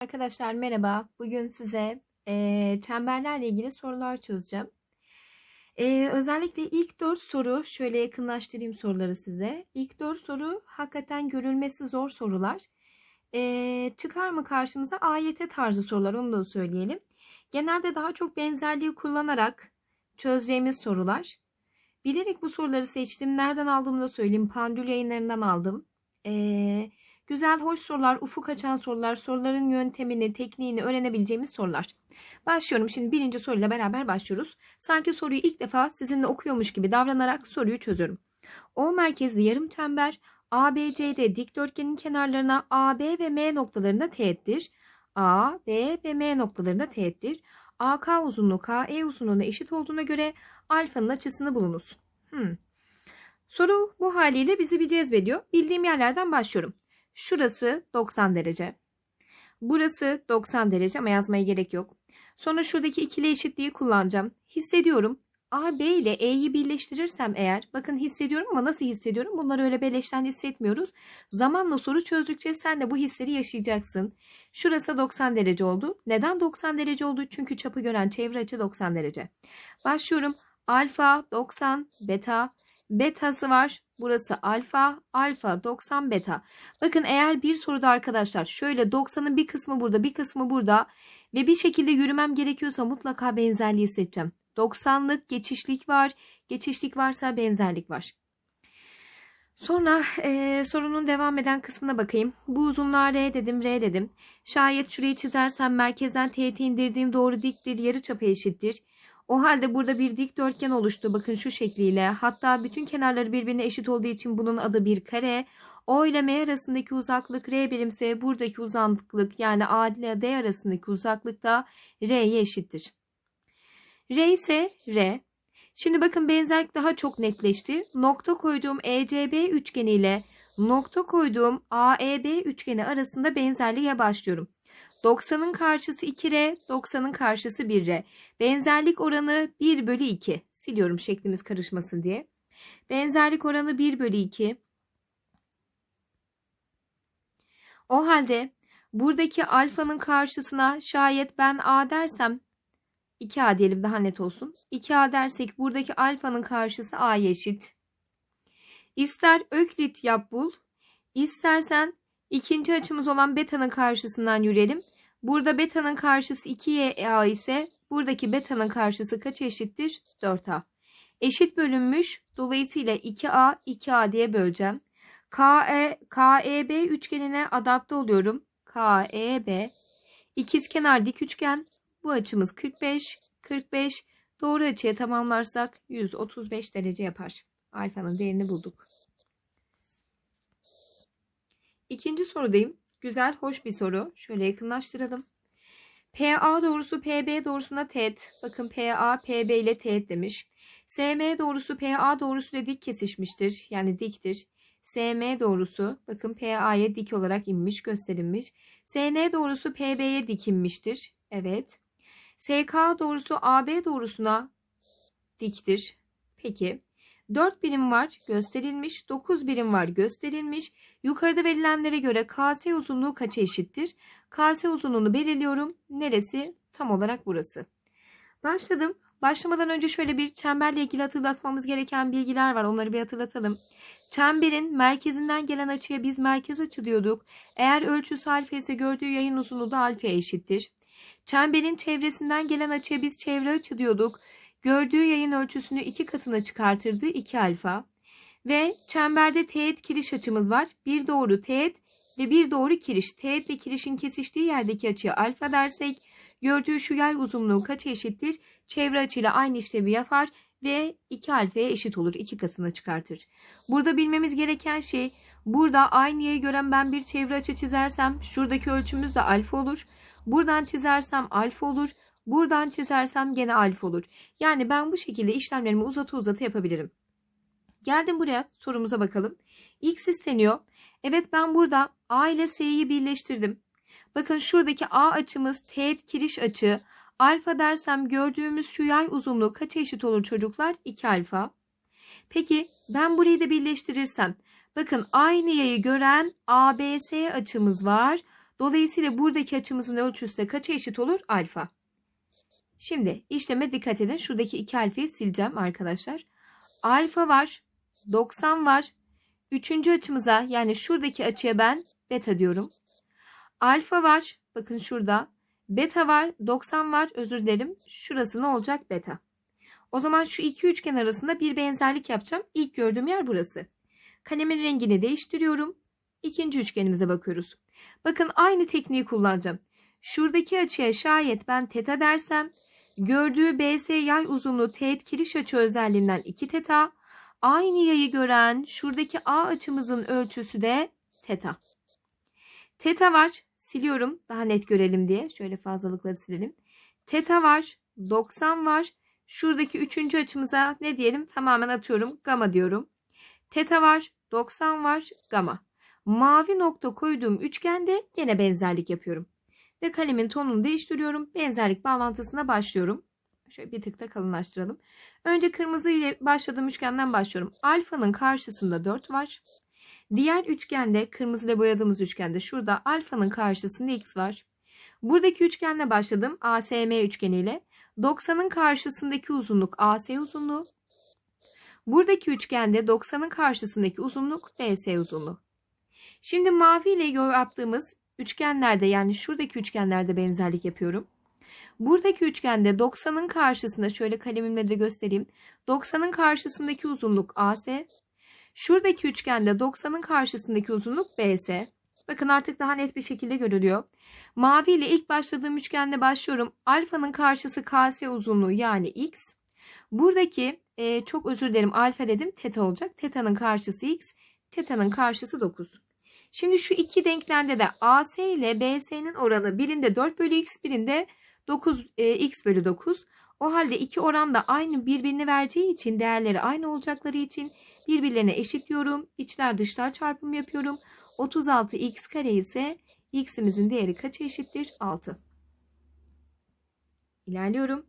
Arkadaşlar merhaba. Bugün size eee, çemberlerle ilgili sorular çözeceğim. Eee, özellikle ilk dört soru, şöyle yakınlaştırayım soruları size. İlk dört soru hakikaten görülmesi zor sorular. Eee, çıkar mı karşımıza AYT tarzı sorular onu da söyleyelim. Genelde daha çok benzerliği kullanarak çözeceğimiz sorular. Bilerek bu soruları seçtim. Nereden aldığımı da söyleyeyim. Pandül yayınlarından aldım. Eee Güzel, hoş sorular, ufuk açan sorular, soruların yöntemini, tekniğini öğrenebileceğimiz sorular. Başlıyorum. Şimdi birinci soruyla beraber başlıyoruz. Sanki soruyu ilk defa sizinle okuyormuş gibi davranarak soruyu çözüyorum. O merkezli yarım çember ABCD dikdörtgenin kenarlarına AB ve M noktalarında teğettir. A, B ve M noktalarında teğettir. AK uzunluğu KE uzunluğuna eşit olduğuna göre alfanın açısını bulunuz. Hmm. Soru bu haliyle bizi bir cezbediyor. Bildiğim yerlerden başlıyorum. Şurası 90 derece. Burası 90 derece ama yazmaya gerek yok. Sonra şuradaki ikili eşitliği kullanacağım. Hissediyorum. A, B ile E'yi birleştirirsem eğer, bakın hissediyorum ama nasıl hissediyorum? Bunları öyle beleşten hissetmiyoruz. Zamanla soru çözdükçe sen de bu hisleri yaşayacaksın. Şurası 90 derece oldu. Neden 90 derece oldu? Çünkü çapı gören çevre açı 90 derece. Başlıyorum. Alfa 90, beta betası var. Burası alfa, alfa 90 beta. Bakın eğer bir soruda arkadaşlar şöyle 90'ın bir kısmı burada, bir kısmı burada ve bir şekilde yürümem gerekiyorsa mutlaka benzerliği seçeceğim. 90'lık geçişlik var. Geçişlik varsa benzerlik var. Sonra e, sorunun devam eden kısmına bakayım. Bu uzunluğa R dedim, R dedim. Şayet şurayı çizersem merkezden teğeti indirdiğim doğru diktir, yarıçapı eşittir. O halde burada bir dikdörtgen oluştu. Bakın şu şekliyle. Hatta bütün kenarları birbirine eşit olduğu için bunun adı bir kare. O ile M arasındaki uzaklık R birimse buradaki uzaklık yani A ile D arasındaki uzaklık da R'ye eşittir. R ise R. Şimdi bakın benzerlik daha çok netleşti. Nokta koyduğum ECB üçgeni ile nokta koyduğum AEB üçgeni arasında benzerliğe başlıyorum. 90'ın karşısı 2R, 90'ın karşısı 1R. Benzerlik oranı 1 bölü 2. Siliyorum şeklimiz karışmasın diye. Benzerlik oranı 1 bölü 2. O halde buradaki alfanın karşısına şayet ben A dersem 2A diyelim daha net olsun. 2A dersek buradaki alfanın karşısı A'ya eşit. İster öklit yap bul. İstersen ikinci açımız olan beta'nın karşısından yürüyelim. Burada beta'nın karşısı 2a ise buradaki beta'nın karşısı kaç eşittir? 4a. Eşit bölünmüş. Dolayısıyla 2a 2a diye böleceğim. KE, KEB üçgenine adapte oluyorum. KEB. İkizkenar dik üçgen. Bu açımız 45. 45. Doğru açıya tamamlarsak 135 derece yapar. Alfanın değerini bulduk. İkinci sorudayım. Güzel, hoş bir soru. Şöyle yakınlaştıralım. PA doğrusu PB doğrusuna teğet. Bakın PA PB ile teğet demiş. SM doğrusu PA doğrusu ile dik kesişmiştir. Yani diktir. SM doğrusu bakın PA'ya dik olarak inmiş gösterilmiş. SN doğrusu PB'ye dik inmiştir. Evet. SK doğrusu AB doğrusuna diktir. Peki. 4 birim var gösterilmiş. 9 birim var gösterilmiş. Yukarıda verilenlere göre KS uzunluğu kaça eşittir? KS uzunluğunu belirliyorum. Neresi? Tam olarak burası. Başladım. Başlamadan önce şöyle bir çemberle ilgili hatırlatmamız gereken bilgiler var. Onları bir hatırlatalım. Çemberin merkezinden gelen açıya biz merkez açı diyorduk. Eğer ölçüsü alfa ise gördüğü yayın uzunluğu da alfa eşittir. Çemberin çevresinden gelen açıya biz çevre açı diyorduk. Gördüğü yayın ölçüsünü iki katına çıkartırdı 2 alfa. Ve çemberde teğet kiriş açımız var. Bir doğru teğet ve bir doğru kiriş. Teğet ve kirişin kesiştiği yerdeki açıya alfa dersek gördüğü şu yay uzunluğu kaç eşittir? Çevre açıyla aynı işlevi yapar ve 2 alfaya eşit olur. 2 katına çıkartır. Burada bilmemiz gereken şey burada aynı yayı gören ben bir çevre açı çizersem şuradaki ölçümüz de alfa olur. Buradan çizersem alfa olur. Buradan çizersem gene alfa olur. Yani ben bu şekilde işlemlerimi uzatı uzatı yapabilirim. Geldim buraya sorumuza bakalım. X isteniyor. Evet ben burada A ile S'yi birleştirdim. Bakın şuradaki A açımız teğet kiriş açı. Alfa dersem gördüğümüz şu yay uzunluğu kaç eşit olur çocuklar? 2 alfa. Peki ben burayı da birleştirirsem. Bakın aynı yayı gören ABC açımız var. Dolayısıyla buradaki açımızın ölçüsü de kaça eşit olur? Alfa. Şimdi işleme dikkat edin. Şuradaki iki alfayı sileceğim arkadaşlar. Alfa var. 90 var. Üçüncü açımıza yani şuradaki açıya ben beta diyorum. Alfa var. Bakın şurada. Beta var. 90 var. Özür dilerim. Şurası ne olacak? Beta. O zaman şu iki üçgen arasında bir benzerlik yapacağım. İlk gördüğüm yer burası. Kalemin rengini değiştiriyorum. İkinci üçgenimize bakıyoruz. Bakın aynı tekniği kullanacağım. Şuradaki açıya şayet ben teta dersem gördüğü BS yay uzunluğu teğet kiriş açı özelliğinden 2 teta. Aynı yayı gören şuradaki A açımızın ölçüsü de teta. Teta var. Siliyorum daha net görelim diye. Şöyle fazlalıkları silelim. Teta var. 90 var. Şuradaki üçüncü açımıza ne diyelim? Tamamen atıyorum. Gamma diyorum. Teta var. 90 var. Gamma. Mavi nokta koyduğum üçgende gene benzerlik yapıyorum. Ve kalemin tonunu değiştiriyorum. Benzerlik bağlantısına başlıyorum. Şöyle bir tık da kalınlaştıralım. Önce kırmızı ile başladığım üçgenden başlıyorum. Alfanın karşısında 4 var. Diğer üçgende kırmızı ile boyadığımız üçgende şurada alfanın karşısında x var. Buradaki üçgenle başladım. ASM üçgeniyle. 90'ın karşısındaki uzunluk AC uzunluğu. Buradaki üçgende 90'ın karşısındaki uzunluk BS uzunluğu. Şimdi mavi ile yaptığımız üçgenlerde yani şuradaki üçgenlerde benzerlik yapıyorum. Buradaki üçgende 90'ın karşısında şöyle kalemimle de göstereyim. 90'ın karşısındaki uzunluk AC. Şuradaki üçgende 90'ın karşısındaki uzunluk BS. Bakın artık daha net bir şekilde görülüyor. Mavi ile ilk başladığım üçgende başlıyorum. Alfanın karşısı KS uzunluğu yani X. Buradaki e, çok özür dilerim alfa dedim teta olacak. Teta'nın karşısı X. Teta'nın karşısı 9. Şimdi şu iki denklemde de AC ile BS'nin oranı birinde 4 bölü X birinde 9 e, X bölü 9. O halde iki oran da aynı birbirini vereceği için değerleri aynı olacakları için birbirlerine eşitliyorum. İçler dışlar çarpımı yapıyorum. 36 x kare ise x'imizin değeri kaça eşittir? 6. İlerliyorum.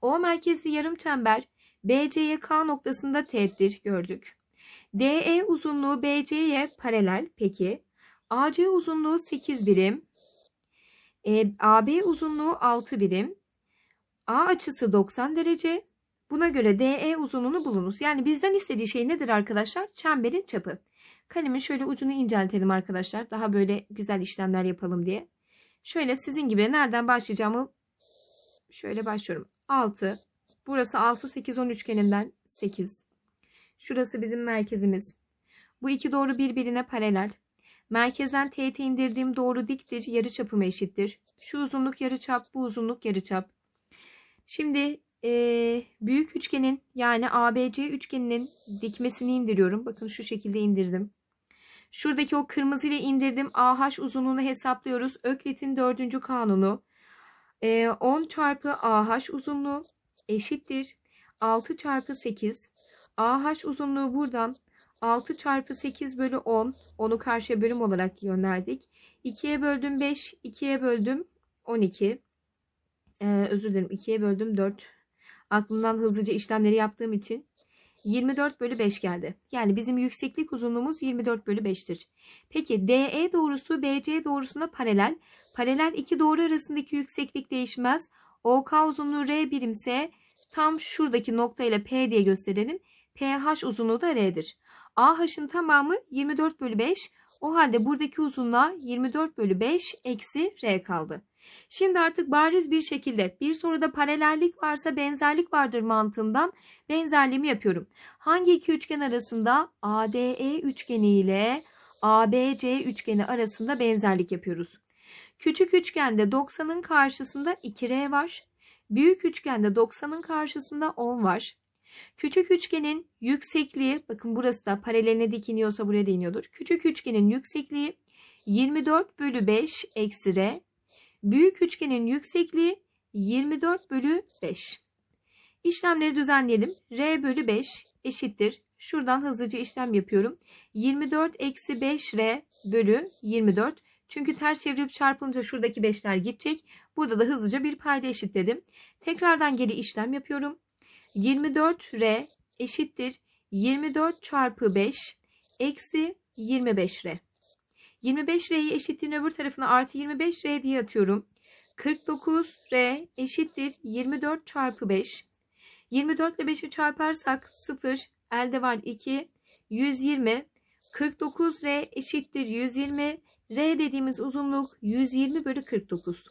O merkezli yarım çember BC'ye K noktasında teğettir gördük. DE uzunluğu BC'ye paralel peki. AC uzunluğu 8 birim. E, AB uzunluğu 6 birim. A açısı 90 derece. Buna göre DE uzunluğunu bulunuz. Yani bizden istediği şey nedir arkadaşlar? Çemberin çapı. Kalemin şöyle ucunu inceltelim arkadaşlar. Daha böyle güzel işlemler yapalım diye. Şöyle sizin gibi nereden başlayacağımı şöyle başlıyorum. 6. Burası 6, 8, 10 üçgeninden 8. Şurası bizim merkezimiz. Bu iki doğru birbirine paralel. Merkezden teğete indirdiğim doğru diktir. Yarıçapıma eşittir. Şu uzunluk yarıçap, bu uzunluk yarıçap. Şimdi e, büyük üçgenin yani ABC üçgeninin dikmesini indiriyorum. Bakın şu şekilde indirdim. Şuradaki o kırmızı ile indirdim. AH uzunluğunu hesaplıyoruz. Öklit'in dördüncü kanunu. E, 10 çarpı AH uzunluğu eşittir. 6 çarpı 8. AH uzunluğu buradan 6 çarpı 8 bölü 10. Onu karşıya bölüm olarak gönderdik. 2'ye böldüm 5. 2'ye böldüm 12. Ee, özür dilerim 2'ye böldüm 4. Aklımdan hızlıca işlemleri yaptığım için 24 bölü 5 geldi. Yani bizim yükseklik uzunluğumuz 24 bölü 5'tir. Peki DE doğrusu BC doğrusuna paralel. Paralel iki doğru arasındaki yükseklik değişmez. OK uzunluğu R birimse tam şuradaki nokta ile P diye gösterelim. PH uzunluğu da R'dir. AH'ın tamamı 24 bölü 5. O halde buradaki uzunluğa 24 bölü 5 eksi R kaldı. Şimdi artık bariz bir şekilde bir soruda paralellik varsa benzerlik vardır mantığından benzerliğimi yapıyorum. Hangi iki üçgen arasında ADE üçgeni ile ABC üçgeni arasında benzerlik yapıyoruz. Küçük üçgende 90'ın karşısında 2R var. Büyük üçgende 90'ın karşısında 10 var. Küçük üçgenin yüksekliği bakın burası da paraleline dikiniyorsa buraya da. Küçük üçgenin yüksekliği 24 bölü 5 eksi R. Büyük üçgenin yüksekliği 24 bölü 5. İşlemleri düzenleyelim. R bölü 5 eşittir. Şuradan hızlıca işlem yapıyorum. 24 eksi 5 R bölü 24. Çünkü ters çevirip çarpınca şuradaki 5'ler gidecek. Burada da hızlıca bir payda eşitledim. Tekrardan geri işlem yapıyorum. 24 R eşittir 24 çarpı 5 eksi 25 R. 25R'yi eşitliğin öbür tarafına artı 25R diye atıyorum. 49R eşittir 24 çarpı 5. 24 ile 5'i çarparsak 0 elde var 2 120 49R eşittir 120 R dediğimiz uzunluk 120 bölü 49.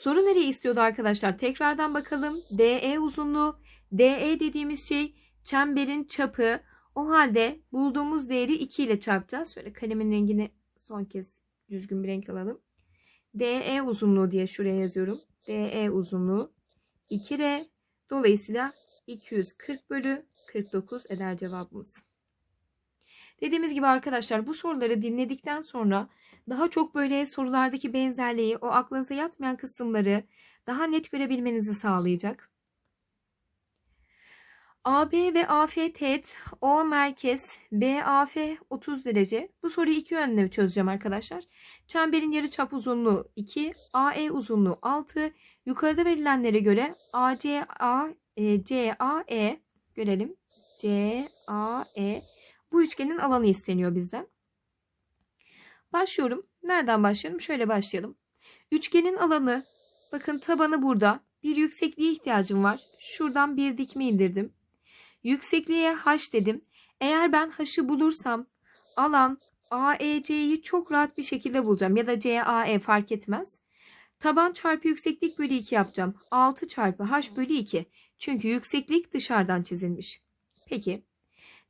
Soru nereyi istiyordu arkadaşlar? Tekrardan bakalım. DE uzunluğu. DE dediğimiz şey çemberin çapı. O halde bulduğumuz değeri 2 ile çarpacağız. Şöyle kalemin rengini son kez düzgün bir renk alalım. DE uzunluğu diye şuraya yazıyorum. DE uzunluğu 2R. Dolayısıyla 240 bölü 49 eder cevabımız. Dediğimiz gibi arkadaşlar bu soruları dinledikten sonra daha çok böyle sorulardaki benzerliği, o aklınıza yatmayan kısımları daha net görebilmenizi sağlayacak. AB ve AF teğet, O merkez, BAF 30 derece. Bu soruyu iki yönde çözeceğim arkadaşlar. Çemberin yarıçap uzunluğu 2, AE uzunluğu 6. Yukarıda verilenlere göre ACA, e, CAE görelim. CAE bu üçgenin alanı isteniyor bizden. Başlıyorum. Nereden başlayalım? Şöyle başlayalım. Üçgenin alanı bakın tabanı burada. Bir yüksekliğe ihtiyacım var. Şuradan bir dikme indirdim. Yüksekliğe h dedim. Eğer ben h'ı bulursam alan AEC'yi çok rahat bir şekilde bulacağım. Ya da CAE fark etmez. Taban çarpı yükseklik bölü 2 yapacağım. 6 çarpı h bölü 2. Çünkü yükseklik dışarıdan çizilmiş. Peki.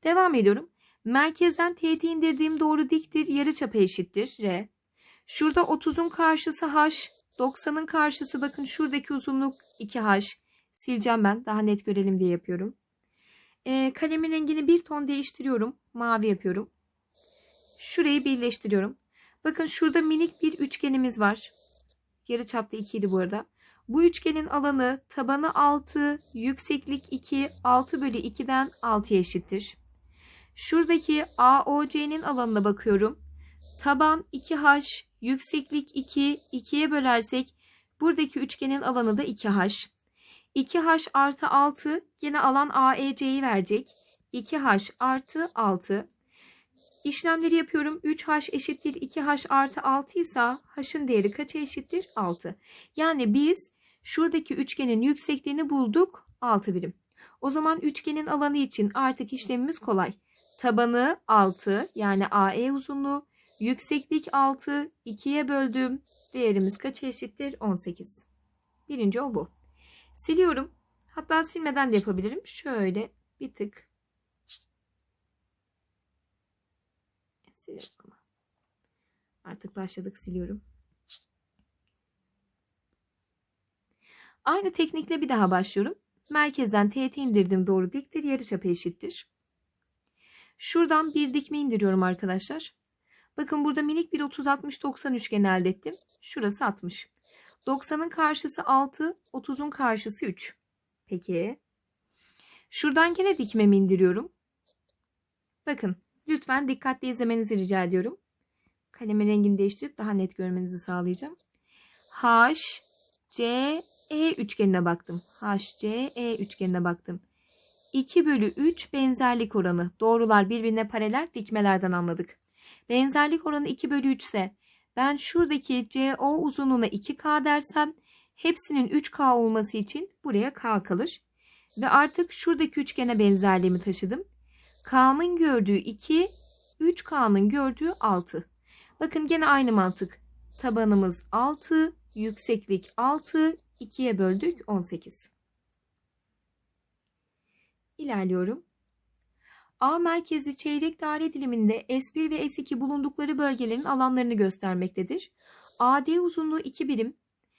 Devam ediyorum. Merkezden teğeti indirdiğim doğru diktir. Yarıçapı eşittir. R. Şurada 30'un karşısı h. 90'ın karşısı bakın şuradaki uzunluk 2h. Sileceğim ben. Daha net görelim diye yapıyorum. E, kalemin rengini bir ton değiştiriyorum. Mavi yapıyorum. Şurayı birleştiriyorum. Bakın şurada minik bir üçgenimiz var. Yarı çapta 2 idi bu arada. Bu üçgenin alanı tabanı 6, yükseklik 2, 6 bölü 2'den 6'ya eşittir. Şuradaki AOC'nin alanına bakıyorum. Taban 2H, yükseklik 2, 2'ye bölersek buradaki üçgenin alanı da 2H. 2H artı 6 yine alan AEC'yi verecek. 2H artı 6. İşlemleri yapıyorum. 3H eşittir 2H artı 6 ise H'ın değeri kaça eşittir? 6. Yani biz şuradaki üçgenin yüksekliğini bulduk 6 birim. O zaman üçgenin alanı için artık işlemimiz kolay. Tabanı 6 yani AE uzunluğu. Yükseklik 6. 2'ye böldüm. Değerimiz kaça eşittir? 18. Birinci yol bu. Siliyorum. Hatta silmeden de yapabilirim. Şöyle bir tık. Ama. Artık başladık siliyorum. Aynı teknikle bir daha başlıyorum. Merkezden teğet indirdim doğru diktir. Yarıçapı eşittir. Şuradan bir dikme indiriyorum arkadaşlar. Bakın burada minik bir 30-60-90 üçgen elde ettim. Şurası 60. 90'ın karşısı 6, 30'un karşısı 3. Peki. Şuradan gene dikmemi indiriyorum. Bakın lütfen dikkatli izlemenizi rica ediyorum. Kalemin rengini değiştirip daha net görmenizi sağlayacağım. H, C, E üçgenine baktım. H, C, E üçgenine baktım. 2 bölü 3 benzerlik oranı. Doğrular birbirine paralel dikmelerden anladık. Benzerlik oranı 2 bölü 3 ise ben şuradaki CO uzunluğuna 2K dersem hepsinin 3K olması için buraya K kalır. Ve artık şuradaki üçgene benzerliğimi taşıdım. K'nın gördüğü 2, 3K'nın gördüğü 6. Bakın gene aynı mantık. Tabanımız 6, yükseklik 6, 2'ye böldük 18. İlerliyorum. A merkezi çeyrek daire diliminde S1 ve S2 bulundukları bölgelerin alanlarını göstermektedir. AD uzunluğu 2 birim,